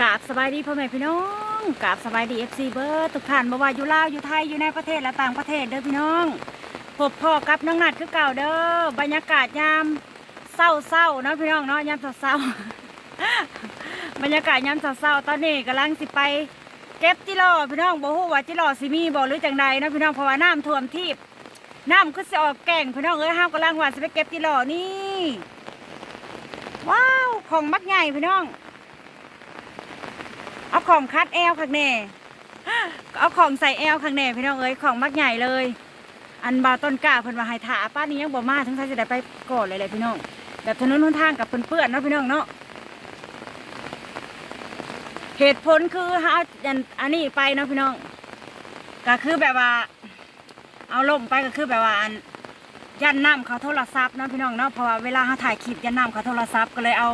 กาบสบายดีพ่อแม่พี่น้องกาบสบายดีเอฟซีเบิร์ทุกท่านบ่ว่าอยู่ลาวอยู่ไทยอยู่ในประเทศและต่างประเทศเด้อพี่น้องพบพ่อกับน้องนัดคือเก่าเด้อบรรยากาศยามเศร้าเศร้าๆเนาะพี่น้องเนาะยามเศร้าเศร้าบรรยากาศยามเศร้าเศร้าตอนนี้กำลังสิไป เก็บจิโร่พี่น้องบ่ฮู้ว่าจิโร่สิมีบ่หรือจังใดเนาะพี่น้องเพราะว่าน้ำท่วมที่น้ำคือสิออกแก่งพี่น้องเอ้ยห้ามกำลังว่าสิไปเก็บจิโร่นี่ว้าวของมักใหญ่พี่น้อง เอาของคัดแอลข้างแน่เอาของใส่แอลข้างแน่พี่น้องเอ้ยของมักใหญ่เลย อันบาต้นกล้าเพิ่นว่าให้ถาป้านนี้ยังบ่มาทั้งใช้จะได้ไปก่อนเลยเลยพี่น้องแบบถนนหนทางกับเปื้อนๆเนาะพี่น้องเนาะเหตุผลคือหาอันอันนี้ไปเนาะพี่น้อง ก็คือแบบว่า เอาล่มไปก็คือแบบว่าอันยันน้ำเขาโทรศัพท์เนาะพี่น้องเนาะเพราะว่าเวลาเขาถ่ายคลิปยันน้ำเขาโทรศัพท์ก็เลยเอา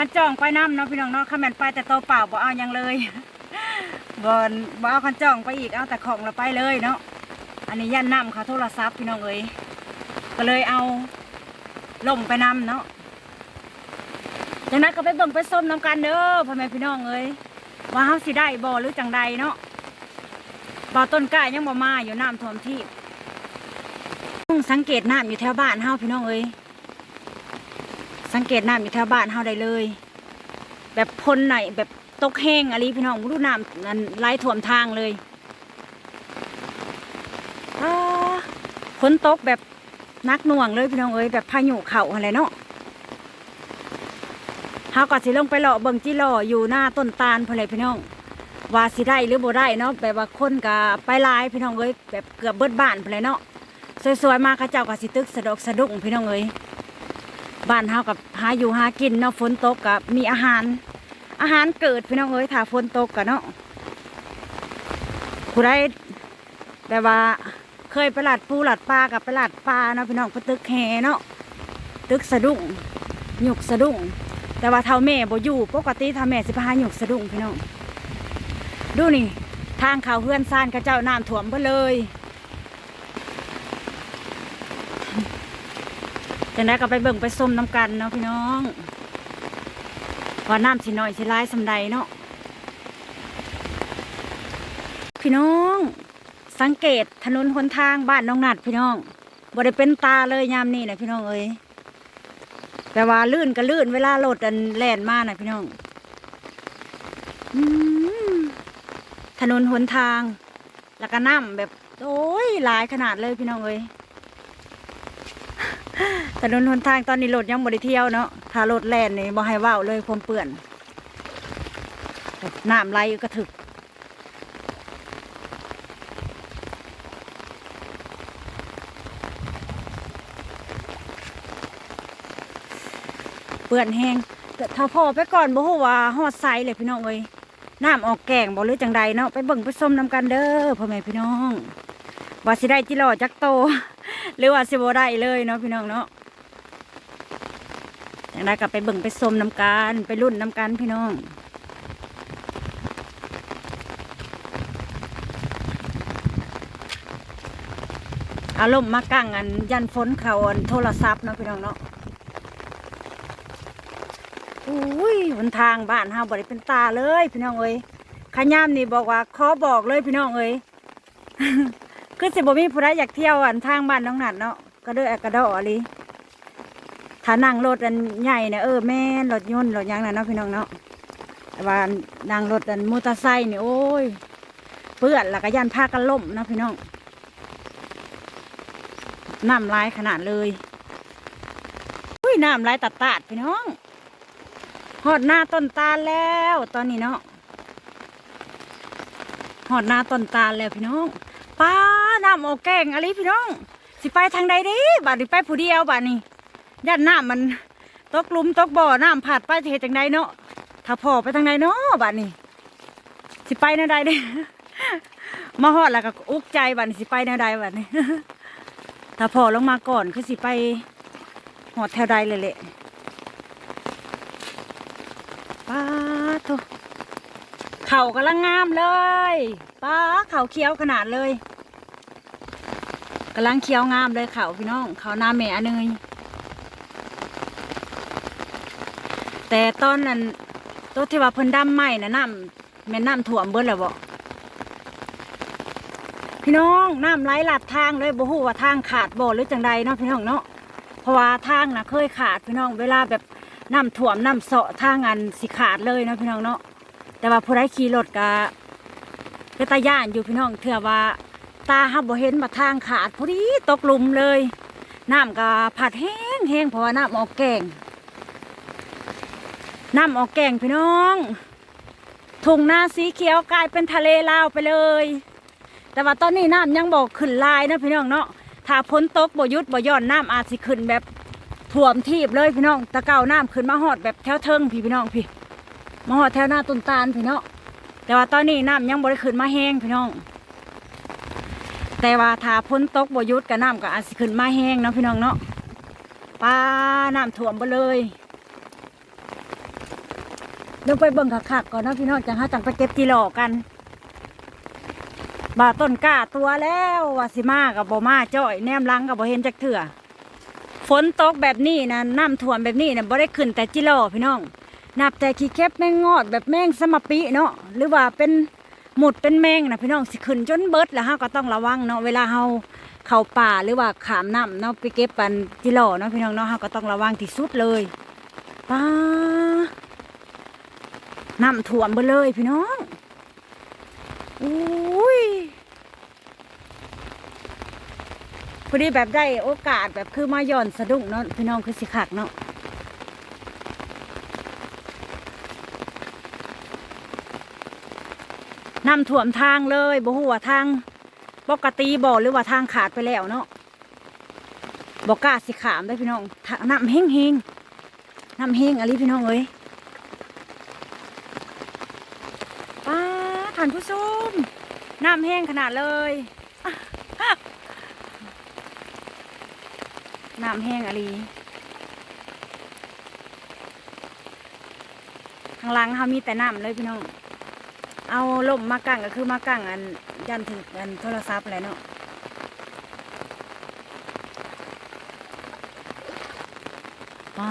คันจองไปน้ำเนาะพี่น้องเนาะข้าแม่นไปแต่ตัวเปล่าบ่เอายังเลยบ่นบ่เอาคันจองไปอีกเอาแต่ของเราไปเลยเนาะอันนี้ยันน้ำเขาโทรศัพท์พี่น้องเอ้ยก็เลยเอาล่มไปน้ำเนาะจากนั้นก็ไปเบิ่งไปส้มน้ำกันเด้อพ่อแม่พี่น้องเอ้ยว่าเฮาสิได้บ่หรือจังใดเนาะบ่ต้นกล้ายังบ่มาอยู่น้ำท่วมที่สังเกตน้ำอยู่แถวบ้านเฮาพี่น้องเอ้ย สังเกตน้ำอยู่แถวบ้านเฮาได้เลย แบบพ้นไหนแบบตกแห้งอะไรพี่น้องรู้น้ำนั้นไหลท่วมทางเลยอ้าฝนตกแบบนักหน่วงเลยพี่น้องเอ้ยแบบพายุเข่าอะไรเนาะเฮาก็สิลงไปเลาะเบิ่งจิเลาะอยู่หน้าต้นตาลพอเลยพี่น้องว่าสิได้หรือบ่ได้เนาะแบบว่าคนก็ไปลายพี่น้องเอ้ยแบบเกือบเบิดบ้านพอเลยเนาะสวยๆมาเข้าเจ้าก็สิตึกสะดอกสะดุ้งพี่น้องเอ้ย บ้านเฮากับหาอยู่หากินเนาะฝนตกกับมีอาหาร อาหารเกิดพี่น้องเอ้ยถ้าฝนตกกันเนาะผู้ใดแบบว่าเคยไปหลัดปูหลัดปลากับไปหลัดปลาเนาะพี่น้องไปตึกแหเนาะตึกสะดุ้งหยุกสะดุ้งแต่ว่าเท่าแม่บ่อยู่ปกติเท่าแม่สิพาหยุกสะดุ้งพี่น้องดูนี่ทางเขาเพื่อนซ่านกับเจ้าน้ำท่วมไปเลย จังได้ก็ไปเบิ่งไปส้มน้ำกันเนาะพี่น้องว่าน้ำสิน้อยสิร้ายสำใดเนาะพี่น้อง สังเกตถนนหนทางบ้านน้องนัดพี่น้องบ่ได้เป็นตาเลยยามนี้นะพี่น้องเอ้ยแต่ว่าลื่นก็ลื่นเวลารถอันแล่นมานะพี่น้องอถนนหนทาง แล้วก็น้ำแบบ โอ้ยหลายขนาดเลยพี่น้องเอ้ย ถนนหนทางตอนนี้รถยังบ่ได้เที่ยวเนาะถ้ารถแล่นนี่บ่ให้ว้าวเลยความเปื่อนน้ำไหลกระถึกเปื่อนแห้งถ้าพ่อไปก่อนบ่ฮู้ว่าฮอดไซเลยพี่น้องเอ้ยน้ำออกแกงบ่หรือจังใดเนาะไปเบิ่งไปส้มน้ำกันเด้อพ่อแม่พี่น้องว่าสิได้จิหล่อจักโต หรือว่าสิบ่ได้เลยเนาะพี่น้องเนาะ อย่างไรก็ไปเบิ่งไปชมน้ำกันไปรุ่นน้ำกันพี่น้องอารมณ์มากั้งอันยันฝนเขาอันโทรศัพท์เนาะพี่น้องเนาะอุ้ยหนทางบ้านเฮาบ่ได้เป็นตาเลยพี่น้องเอ้ยขยามนี่บอกว่าขอบอกเลยพี่น้องเอ้ยคือสิบ่มีผู้ใดอยากเที่ยวอันทางบ้านน้องหนัดเนาะก็เด้อแอกระดออะไร ถ้านั่งรถอันใหญ่เนี่ยเออแม่รถยนต์รถยังนะเนาะพี่น้องเนาะแต่ว่านั่งรถอันมอเตอร์ไซค์นี่โอ้ยเปื้อนแล้วก็ยันพากันล่มนะพี่น้องน้ำลายขนาดเลยอุ้ยน้ำลายตัดตาดพี่น้องหอดหน้าต้นตาลแล้ว ตอนนี้เนาะหอดหน้าต้นตาลแล้วพี่น้องป้าน้ำออกแกงอะไรพี่น้อง สิไปทางใดดิบาดนี้ไปผู้เดียวบาดนี้ ย่านน้ำมันตกลุมตกบ่อน้ำผาดไปจะเหตุจังใดเนาะถ้าพ่อไปทางใดเนาะบาดนี้ สิไปแนวใดเด้มาฮอดแล้วก็อุกใจบาดนี้สิไปแนวใดบาดนี้ ถ้าพ่อลงมาก่อนคือสิไปหอดแถวใดเลยแหละป้าโตเข่ากำลังงามเลยป้าเข่าเคี้ยวขนาดเลยกำลังเคี้ยวงามเลยเขาพี่น้องเขาหน้าแม่เนย แต่ตอนนั้นตัวที่ว่าเพิ่นดำไหม้นะน้ำแม่น้ำท่วมเบิดแล้วบ่พี่น้องน้ำไหลหลัดทางเลยบ่ฮู้ว่าทางขาดบ่หรือจังใดเนาะพี่น้องเนาะเพราะว่าทางนะเคยขาดพี่น้องเวลาแบบน้ำท่วมน้ำเสาะทางอันสิขาดเลยเนาะพี่น้องเนาะแต่ว่าผู้ใดขี่รถก็ก็ตาย่านอยู่พี่น้องเถื่อว่าตาฮับบ่เห็นมาทางขาดพอดีตกหลุมเลยน้ำก็ผัดแห้งแห้งเพราะว่าน้ำออกแกง น้ำออกแก่งพี่น้องทุ่งนาสีเขียวกลายเป็นทะเลลาวไปเลย แต่ว่าตอนนี้น้ำยังบอกขึ้นลายนะพี่น้องเนาะถ้าพ้นตกบ่ยุดบ่ย่อนน้ำอาจสิขึ้นแบบท่วมทีบเลยพี่น้องตะเกาน้ำขึ้นมาหอดแบบแถวเทิงพี่พี่น้องพี่มาหอดแถวหน้าต้นตาลพี่น้องแต่ว่าตอนนี้น้ำยังบ่ได้ขึ้นมาแห้งพี่น้อง แต่ว่าถ้าพ้นตกบ่ยุดกับน้ำก็อาจสิขึ้นมาแห้งเนาะพี่น้องเนาะปลาน้ำท่วมไปเลย ดี๋ยวไปเบิ่งคักๆก่อนนะพี่น้องจังหาจังไปเก็บจีหลกันบาต้นกล้าตัวแล้ววาสิมากับบ่มาจ้อยแนมลังกับบ่เห็นจักเถื่อฝนตกแบบนี้นะน้ำท่วมแบบนี้นะบ่ได้ขึ้นแต่จิหลพี่น้อง นับแต่ขี้เข็บแมงงอดแบบแมงสมปีเนาะหรือว่าเป็นหมดเป็นแมงนะพี่น้องสิขึ้นจนเบิดแล้วเฮาก็ต้องระวังเนาะเวลาเฮาเข้าป่าหรือว่าขามน้ำเนาะไปเก็บปันจิหล่อเนาะพี่น้องเนาะเฮาก็ต้องระวังที่สุดเลยป้า น้ำท่วมเบิดเลยพี่น้องอุ้ยพอดีแบบได้โอกาสแบบคือมาย่อนสะดุ้งเนาะพี่น้องคือสิขักเนาะน้ำท่วมทางเลยบ่ฮู้ว่าทางปกติบ่หรือว่าทางขาดไปแล้วเนาะบ่กล้าสิขามได้พี่น้องทางน้ำเฮงเฮงน้ำเฮงอะไรพี่น้องเอ้ยป้า ท่านผู้ชมน้ำแห้งขนาดเลยน้ำแห้งอะไรข้างล่างเขามีแต่น้ำเลยพี่น้อง เอาล่มมากั้งก็คือมากั้งอันยันถึงอันโทรศัพท์อะไรเนาะป้า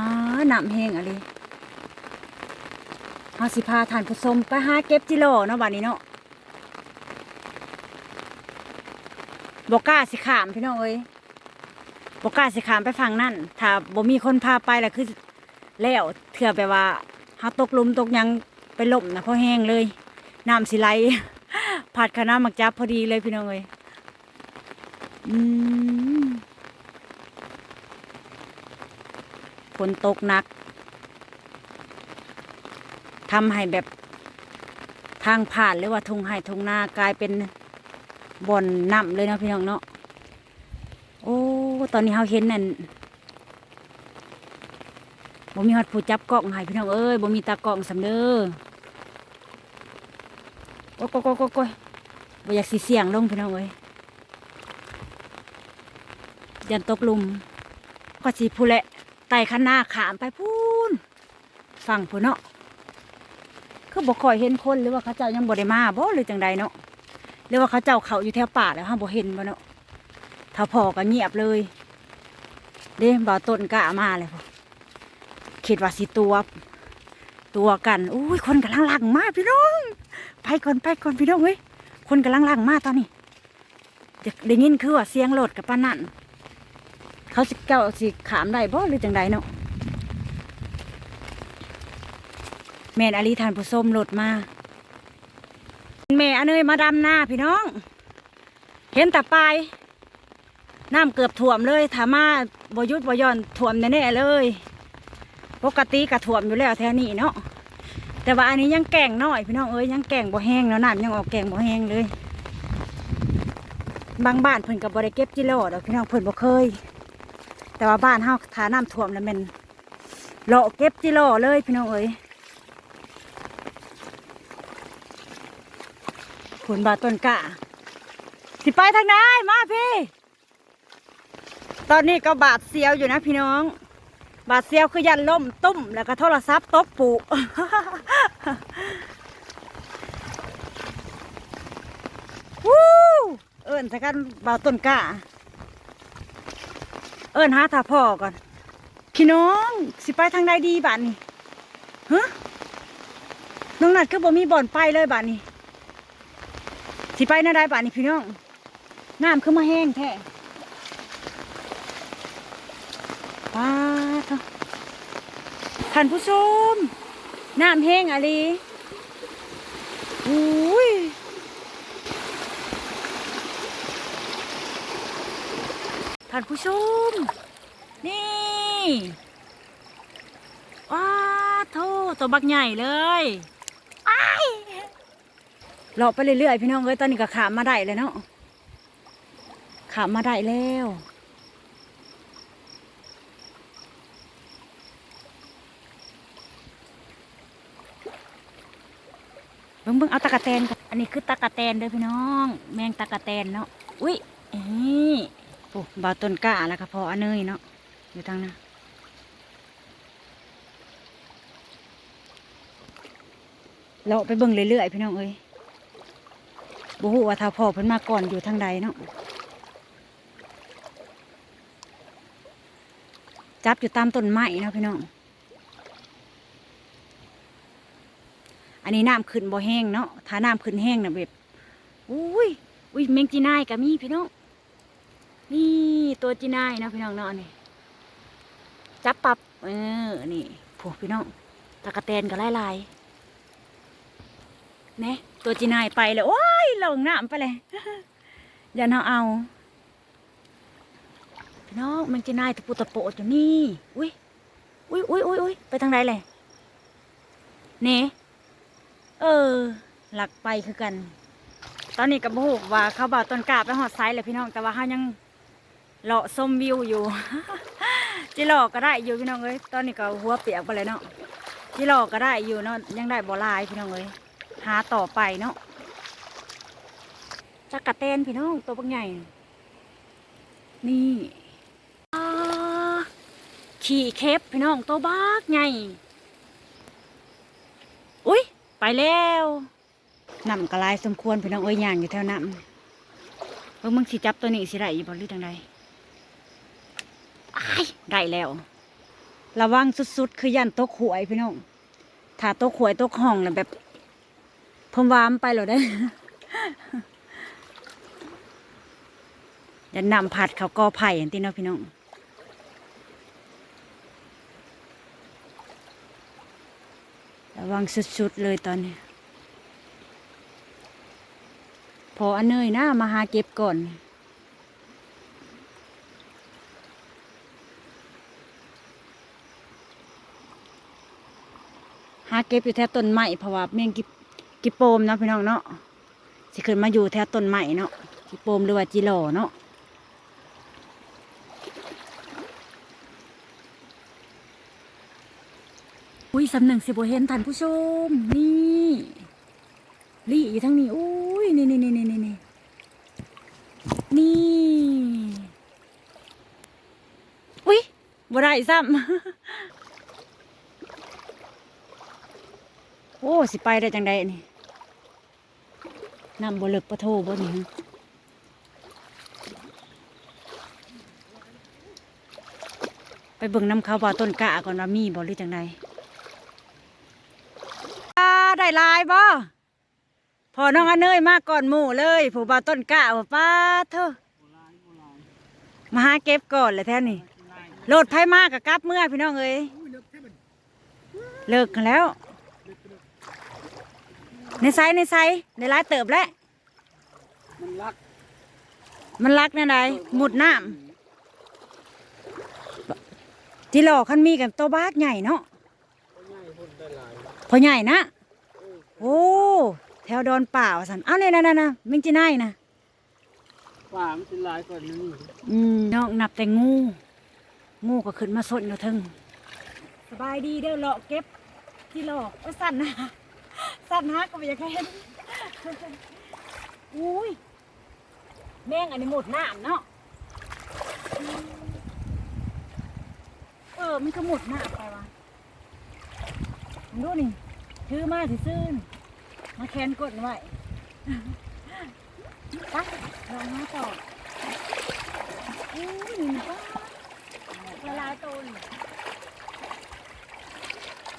น้ำแห้งอะไร เฮาสิพาท่านผู้ชมไปหาเก็บจิโร่เนาะวันนี้เนาะบอกล้าสิขามพี่น้องเอ้ยบอกล้าสิขามไปฝั่งนั่นถ้าบ่มีคนพาไปแล้วคือแล้วเถื่อไปว่าเฮาตกลุมตกหยังไปล่มนะเพราะแห้งเลยน้ำสิไหลผัดคะน้าหมักจับพอดีเลยพี่น้องเอ้ยอืมฝนตกหนัก ทำให้แบบทางผ่านหรือว่าทุงไห่ทงนากลายเป็นบ่อนน้ำเลยนะพี่น้องเนาะโอ้ตอนนี้เราเห็นนั่นบ่มีฮอดผู้จับกล้องให้พี่น้องเอ้ยบ่มีตากล้องสำเด้อโอ้ยโก้ยโก้ยโกบ่อยากสิเสียงลงพี่น้องเอ้ยยันตกลุม ก็สิผู้แหละไต่ขันหน้าขามไปพูนฝั่งพูนเนาะ คือบ่ค่อยเห็นคนหรือว่าเขาเจ้ายังบ่ได้มาบ่หรือจังใดเนาะหรือว่าเขาเจ้าเขาอยู่แถวป่าแล้วฮะบ่เห็นบ่เนาะถ้าพอก็เงียบเลย เด้บ่าต้นกะมาเลยพ่อคิดว่าสิตัว ตัวกันอุ้ยคนกำลังหลังมาพี่น้อง ไปก่อนไปก่อนพี่น้องเว้ยคนกำลังล่างมาตอนนี้เด็กได้ยินคือว่าเสียงรถกับป้านั่นเขาสิเก้าสิขามได้บ่หรือจังใดเนาะ แม่นอลีทานผู้ส้มรถมาแม่อเนยมาดำหน้าพี่น้อง เห็นต่ปายน้ำเกือบท่วมเลยถามาบยุดบย่อนท่วมแน่ๆเลย ปกติก็ท่วมอยู่แล้วแถวนี้เนาะแต่ว่าอันนี้ยังแก่งน้อยพี่น้องเอ้ยยังแก่งบ่แห้งแล้วน้ำยังออกแก่งบ่แห้งเลย บางบ้านเพิ่นก็บ่ได้เก็บจิโร่ดอกพี่น้องเพิ่นบ่เคย แต่ว่าบ้านเฮาถ้าน้ำท่วมแล้วแมันเลาะเก็บจิโร่เลยพี่น้องเอ้ย ผลบาต้นกะ สิไปทางไหนมาพี่ ตอนนี้ก็บาดเสียวอยู่นะพี่น้อง บาดเสียวคือยันล่มตุ้ม แล้วก็โทรศัพท์ตกปูวู้เอิญสักกันบาต้นกล้าเอิญหาถ้าพ่อก่อน พี่น้อง สิไปทางใดดีบ้านนี่ฮะน้องนัดคือบ่มีบ่อนไปเลยบ้านนี้ สิไปน่าได้บ้านนี้พี่น้องน้ำคือมาแห้งแท้ป้าดเถอะท่านผู้ชมน้ำแห้งอะไรอุ้ยท่านผู้ชม นี่ว้าโทตัวบักใหญ่เลย เลาะไปเรื่อยๆพี่น้องเอ้ยตอนนี้ก็ขามมาได้เลยเนาะขามมาได้แล้วเบิ่งเบิ่งเอาตะกะแตนก่อนอันนี้คือตะกะแตนเด้อพี่น้อง แมงตะกะแตนเนาะอุ้ยนี่โอ้บาวต้นกล้าแล้วก็พออันเนยเนาะอยู่ทางนั้นเราไปเบิ่งเรื่อยๆพี่น้องเอ้ย บ่ฮู้ว่าถ้าพ่อเพิ่นมาก่อนอยู่ทางใดเนาะจับอยู่ตามต้นไม้เนาะพี่น้อง อันนี้น้ำขึ้นบ่แห้งเนาะ ถ้าน้ำขึ้นแห้งน่ะแบบอุ้ย อุ้ยแมงจีนายก็มีพี่น้อง นี่ตัวจีนายเนาะพี่น้องเนาะนี่ จับปับ เออ นี่พวกพี่น้อง ตะกะแตนก็ไล่ๆเนี่ยตัวจีนายไปเลยโอ้ ลงน้ำไปเลยอย่าเอาเอาพี่น้องแมงจีนายตะปูตะโปดอยู่นี่อุ้ยอุ้ยอุ้ยอุ้ยอุ้ยไปทางใดเลยเนี่เออ หลักไปคือกัน ตอนนี้กับบูว่าเขาบอกต้นกาไปหอดไซส์เลยพี่น้องแต่ว่าเขายังเลาะชมวิวอยู่จิหลอกก็ได้อยู่พี่น้องเอ้ยตอนนี้ก็หัวเปียกไปเลยเนาะจิหลอกก็ได้อยู่เนาะยังได้บ่หลายพี่น้องเอ้ยหาต่อไปเนาะ จักกะเตนพี่น้องตัวบักใหญ่ นี่ขี่เคปพี่น้องตัวบักใหญ่ อุ้ยไปแล้วนำกระลายสมควรพี่น้องเอ้ยย่างอยู่แถวน้ำเพิ่งมึงสิจับตัวนี้สิได้อีบอลหรือจังใดอ้ได้แล้ว ระวังสุดๆ คือยันตกหวยพี่น้องถ้าตกหวยตกห้องแล้วแบบพมวามไปหรอได้ ยันำผัดเขากอไผ่อันที่เนาะพี่น้องระวังสุดๆเลยตอนนี้ พออันเนยนะมาหาเก็บก่อนหาเก็บอยู่แถวต้นไม้เพราะว่าเมียงกิกิโปมเนาะพี่น้องเนาะสิขึ้นมาอยู่แถวต้นไม้เนาะกิโปมหรือว่าจิโลเนาะ สำหนึ่งสิบเห็นท่านผู้ชม นี่ลี่อยู่ทั้งนี้อุ้ยนี่นี่นี่นี่นี่นี่นี่อุ้ยบ่ได้ซ้ำโอ้สิไปได้จังใดนี่น้ำบ่เลึกปะโทบ่นี่ไปเบิ่งน้ำเขาบ่าต้นกะก่อนว่ามีบ่หรือจังใดอ่าได้ห ลายบ่พอน้องอันเนยมาก่อนหมู่เลยผู้บ่าวต้นกะว่าป้าเถอะมาหาเก็บก่อนเลยแท้นี่โหลดไผมากกับกลับเมื่อพี่น้องเอ้ยเลิกกันแล้ว ในไซในไซในร้ายเติบแล้ว มันรัก มันรักแน่ไหนหมุดน้ำที่หลอกคันมีกับโตวบาสใหญ่เนาะง่ายคนได้หลายพอใหญ่นะ โอ้แถวดอนป่าวสันเอาเนี่ยนะนะนะมิงจีน่ายนะป่ามันเป็นหลายกว่านี้อืมน้องนับแต่งู งูก็ขึ้นมาสดอยู่ทึงสบายดีเด้อเลาะเก็บที่หลอกว่าสั่นนะสั่นฮะก็ไม่อยากเห็นอุ้ยแม่งอันนี้หมดน้ำเนาะเออมันก็หมดน้ำไปวะมึงดูนี่ ถือมาถือซื่นมาแคนกดไว้ไปลองมาต่ออู้นี่ป้าละลายตัวนี่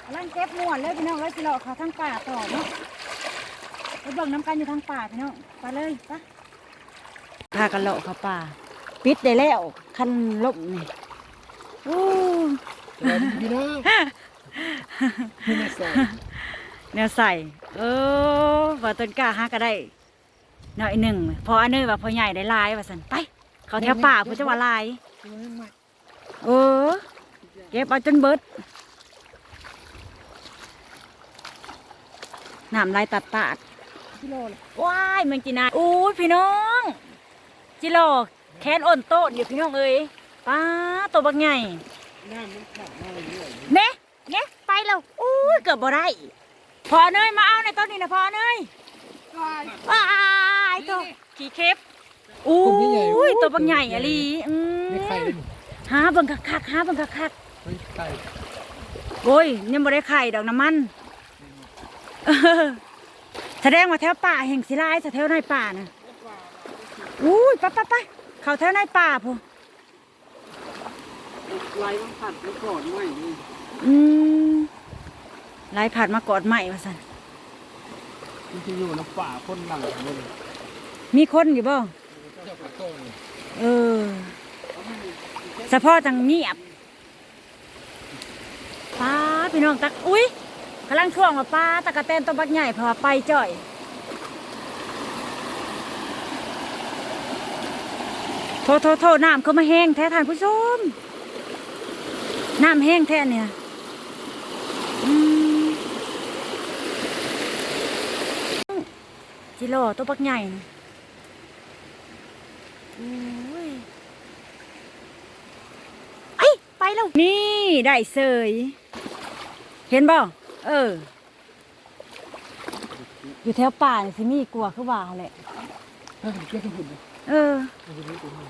กำลังเก็บม่วนเลยพี่น้องเลยสิเลาะเขาทางป่าต่อเนาะไปเบิ่งน้ำกันอยู่ทางป่าพี่น้องไปเลยไปพากันเลาะเขาป่า ปิดได้แล้วคันลมนี่อู้สวัสดีพี่น้องพี่มาใส่ แนวใส่ เออว่าต้นกล้าหาก็ได้หน่อยหนึ่งพออันนี้ว่าพอใหญ่ได้หลายว่าสันไป เขาแถวป่าผู้จะว่าหลายเออเก็บเอาจนเบิดน้ำลายตัดตาดกิโลละว้ายเมืองจีนาอู้ยพี่น้อง จิโร่แคนอ่อนโตดอยู่พี่น้องเอ้ยป้าตัวบักใหญ่น้ำมันขับมาเรื่อยเนะเนะไปแล้วอู้ยเกือบบ่ได้ พอเนยมาเอาในต้นนี้นะพอเนยว้ายตัวขี่เคปอู้ยตัวบักใหญ่อะลีอืมไม่ไข่เลยหาเบิ่งคักๆหาเบิ่งคักไม่ไข่ๆโอ้ยยังบ่ได้ไข่ดอกน้ำมันเออแสดงว่าแถวป่าแห่งศิลายแถวในป่านะอู้ยไปไปไปเขาแถวในป่าพูไล่มันผัดแล้วก่อนไม่นี่อืม ไล่ผัดมากอดใหม่ว่าสันมันจะอยู่ในป่าคนหลังเลยมีคนอยู่บ่เจ้าปลาโต้งเออเฉพาะจังเงียบป้าพี่น้องตักอุ้ยกำลังช่วงว่าป้าตะกะแตนตัวบักใหญ่เพอไปจ่อยโทษโทษโทษน้ำเขามาแห้งแท้ท่านผู้ชมน้ำแห้งแท้เนี่ยอืม จิโร่ตัวบักใหญ่นะโอ้ยไอ้ยไปแล้ว นี่ได้เสย เห็นบ่เออ อยู่แถวป่านี่สิมีกลัวคือว่าแหละถ้าผมเชื่อทุกคนนะเออมันจะรู้ตัวมัน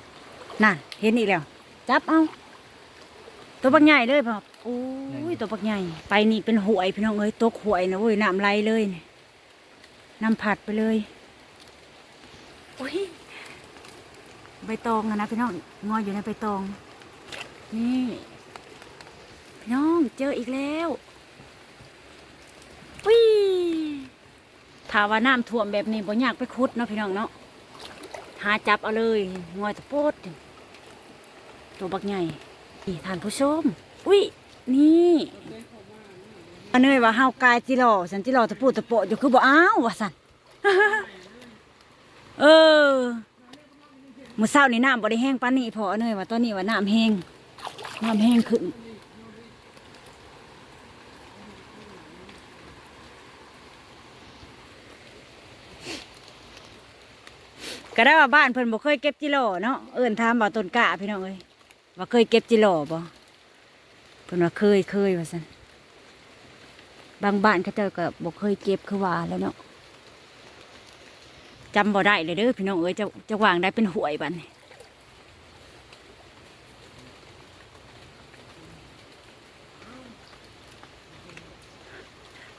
น่ะ เห็นอีกแล้ว จับเอาตัวบักใหญ่เลยพ่อโอ้ยตัวบักใหญ่ ไปนี่เป็นหวยพี่น้องเอ้ยตกหวยนะเว้ยน้ำไหลเลยนี่ นำผัดไปเลยโอ้ยใบตองอะนะพี่น้องงอยอยู่ในใบตอง นี่พี่น้องเจออีกแล้ววิถ้าว่าน้ำท่วมแบบนี้บ่อยากไปขุดเนาะพี่น้องเนาะหาจับเอาเลยงอยตะโพดตัวบักใหญ่ท่านผู้ชมอุ้ยนี่ อันเนยว่าเฮากายจิหล่อสันจิหล่อตะปูตะโปะอยู่คือบ่อ้าวว่าสันเออมื้อเช้านี่น้ำบ่ได้แห้งปานนี้พออันเนยว่าตอนนี้ว่าน้ำแห้งน้ำแห้งขึ้นก็ได้ว่าบ้านเพิ่นบ่เคยเก็บจิโร่เนาะเอิ้นถามว่าต้นกะพี่น้องเอ้ยว่าเคยเก็บจิโร่บ่เพิ่นว่าเคยเคยว่าซั่น บางบ้านเขาเจ้าก็บ่เคยเก็บคือว่าแล้วเนาะจำบ่ได้เลยเด้อพี่น้องเอ้ยจะจะวางได้เป็นหวยบัดนี้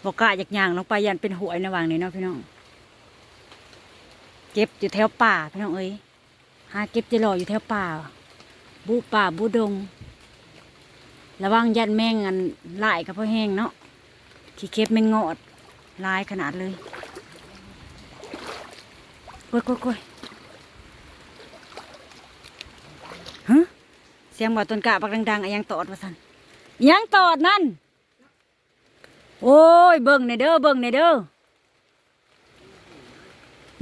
บ่กล้าอยากย่างลงไปยันเป็นหวยในวางนี้เนาะพี่น้อง เก็บอยู่แถวป่าพี่น้องเอ้ยหาเก็บจะรออยู่แถวป่าบุป่าบุดง ระวังยันแมงอันหลายกับพ่อแห้งเนาะ ขี้เก็บแมงงอดลายขนาดเลยกล้วยกล้วยกล้วยฮะเสียงบ่ต้นกะปักดังๆอะยังตอดว่าสันยังตอดนั่น โอ้ยเบิ่งในเด้อเบิ่งในเด้อ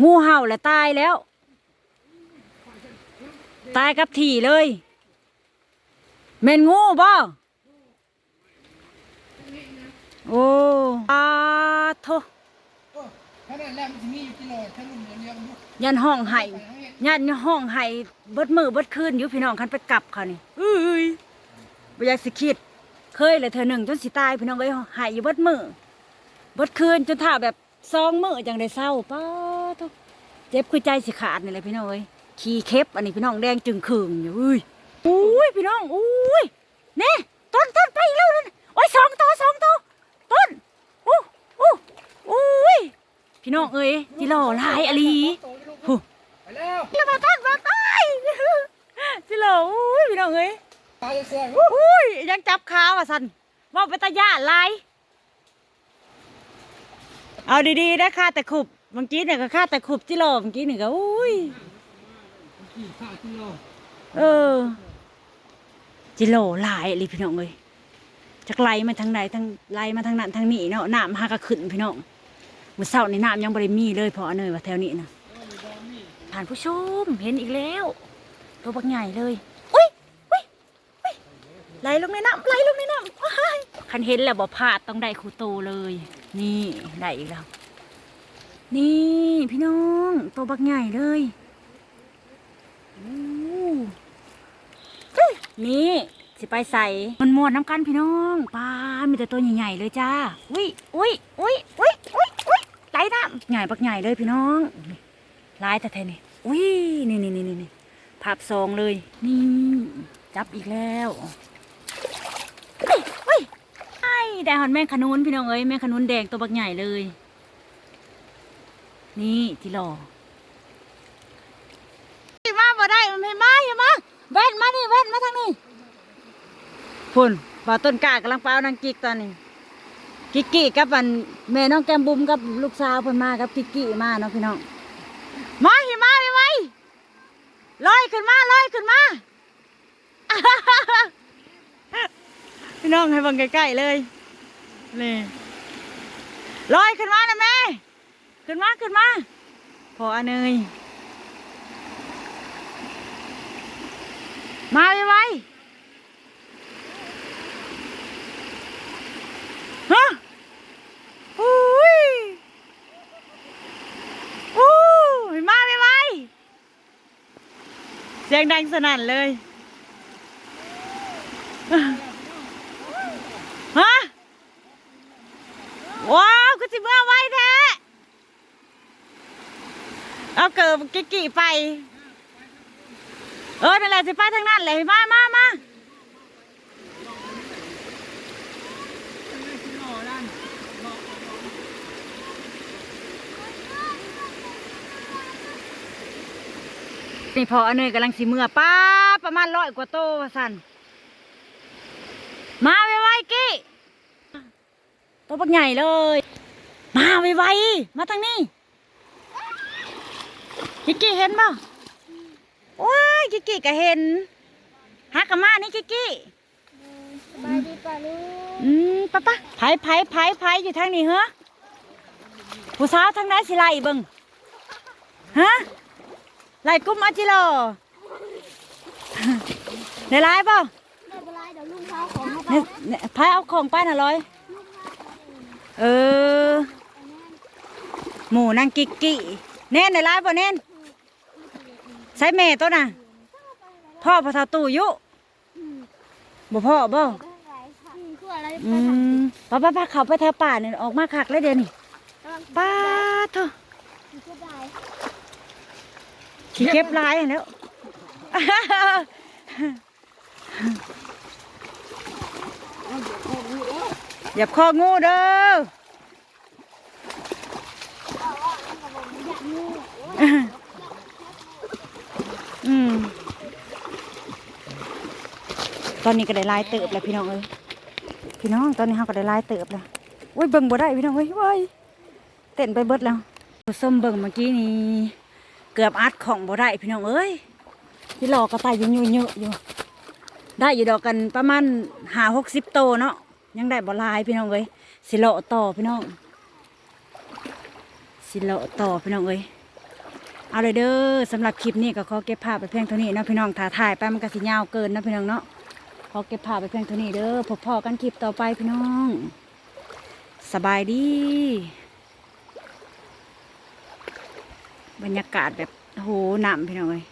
งูเห่าและตายแล้ว ตายกับถี่เลยเมนงูบ่ โอ้อาโทถ้าได้แล้วมันจะมีอยู่กิโลถ้าลุ่มเรียงดูยันห้องไห้ยันห้องไห้เบิดมือเบิดคืนอยู่พี่น้องคันไปกลับเขานี่อุ้ยบ่อยากสิคิด เคยเลยเธอหนึ่งจนสิตายพี่น้องเอ้ยไห้อยู่เบิดมือเบิดคืนจนท่าแบบซองมือจังได้เศร้าป้าโทเจ็บคือใจสิขาดนี่แหละพี่น้องเอ้ยขี้เค็บอันนี้พี่น้องแดงจึงเคืองอยู่อุ้ยอุ้ยพี่น้องอุ้ยเน่ต้นต้นไปอีกแล้วนั่นโอ้ยสองตัวสองตัว ต้นอู้อู้อุ้ยพี่น้องเอ้ยจิหล่อหลายอะลีหูไปแล้วแล้วมาต้นมาตายจิหล่ออุ้ยพี่น้องเอ้ยตายจะเสียอุ้ยยังจับขาว่ะสันว่าไปตาญาติหลายเอาดีๆนะค่าแต่ขุบเมื่อกี้เนี่ยก็ค่าแต่ขุบจิโร่เมื่อกี้นี่ก็อุ้ยกี่ข้ากิโลเออจิโร่หลายเลยพี่น้องเอ้ย จากไล่มาทางไหนทางไล่มาทางนั้นทางนี้เนาะน้ำหากระขึ้นพี่น้องมือเช้านี่น้ำยังบริมีเลยเพอเนยว่าแถวนี้นะท่านผู้ชมเห็นอีกแล้วตัวบักใหญ่เลยอุ้ยอุ้ยอุ้ยไหลลงในน้ำไหลลงในน้ำว้ายคันเห็นแล้วบ่พลาดต้องได้ครูโตเลย นี่ได้อีกแล้วนี่พี่น้องตัวบักใหญ่เลยอู้นี่ สิไปใส่มันมวนน้ำกันพี่น้องปลามีแต่ตัวใหญ่ๆเลยจ้าอุ้ยอุ้ยอุ้ยอุ้ยอุ้ยอุ้ยไหลน้ำใหญ่บักใหญ่เลยพี่น้องนี่ลายแต่แท้นี่อุ้ยนี่นี่นี่นี่นี่ภาพซองเลย นี่จับอีกแล้วเฮ้ยเฮ้ยไอ้ได้หอนแม่งขนุนพี่น้องเอ้ยแม่งขนุนแดงตัวบักใหญ่เลย นี่ที่รอมาบ่ได้มันไม่มาอย่ามาแว่นมานี่แว่นมาทางนี้ พุ่นบ่าวต้นกล้ากำลังเปล่านางกิกตอนนี้ กิกกี้กับอันแม่น้องแก้มบุ้มกับลูกสาวเพิ่นมากับกิกกี้มาเนาะพี่น้องมาหิมาไปไว้ลอยขึ้นมาลอยขึ้นมาพี่น้องให้บังใกล้ๆเลยนี่ลอยขึ้นมานะแม่ขึ้นมาขึ้นมาพออันเนยมาไวไว ฮะอุ้ยอู้ยมาไวไวเสียงดังสนั่นเลยฮะว้าวกูจิเมื่อไวแท้เอาเกิบกิกกี่ไป เออนั่นแหละสิไปทางนั้นเลยมามามา นี่พออันเนยกำลังสิเมื่อป้าประมาณร้อยกว่าโตว่าสันมาไวๆกี้ตัวปักใหญ่เลย มาไวๆมาทางนี้กิกกี้เห็นบ่ว้ายกิกกี้ก็เห็นฮักกะมานี่กิกกี้สบายดีป่ะลูกอืมปะปะไผไผไผไผอยู่ทางนี้เหรอผู้สาวทางไหนสิไล่เบิ่งฮะ ไล่กุ้มอาจิโลได้ไล่บ่ไม่เป็นไรเดี๋ยวลุงเขาของเขาไปเนี่ยเนี่ยไผเอาของไปน่ะร้อย เออ หมูนางกิกกี้แน่นได้ไล่บ่แน่นใช้แม่ตัวน่ะ พ่อพอทาตู้อยู่บ่พ่อบ่ไปทางไหนค่ะอืมคืออะไรอืมป้าป้าป้าเขาไปแถวป่าเนี่ยออกมาคักเลยเดี๋ยวนี้ป้าเถอะคือได้ ขี้เก็บลายแล้วอย่าคองูเด้ออืมตอนนี้ก็ได้ลายเติบแล้วพี่น้องเอ้ยพี่น้องตอนนี้เขาก็ได้ลายเติบแล้วอุ้ยเบิ่งบ่ได้พี่น้องเอ้ยเว้ยเต้นไปเบิดแล้วส้มเบิ่งเมื่อกี้นี้ เกือบอัดของบ่ได้พี่น้องเอ้ยที่หลอกกระต่ายอยู่ยู่อยู่อยู่ ได้อยู่ดอกกันประมาณหาหกสิบโตเนาะยังได้บ่ลายพี่น้องเอ้ยสิเลาะต่อพี่น้องสิเลาะต่อพี่น้องเอ้ยเอาเลยเด้อสำหรับคลิปนี้ก็ขอเก็บภาพไปเพียงเท่านี้นะพี่น้องถ่ายถ่ายไปมันก็สิยาวเกินนะพี่น้องเนาะขอเก็บภาพไปเพียงเท่านี้เด้อพบพอกันคลิปต่อไปพี่น้อง สบายดี บรรยากาศแบบโหหนำพี่น้องเลย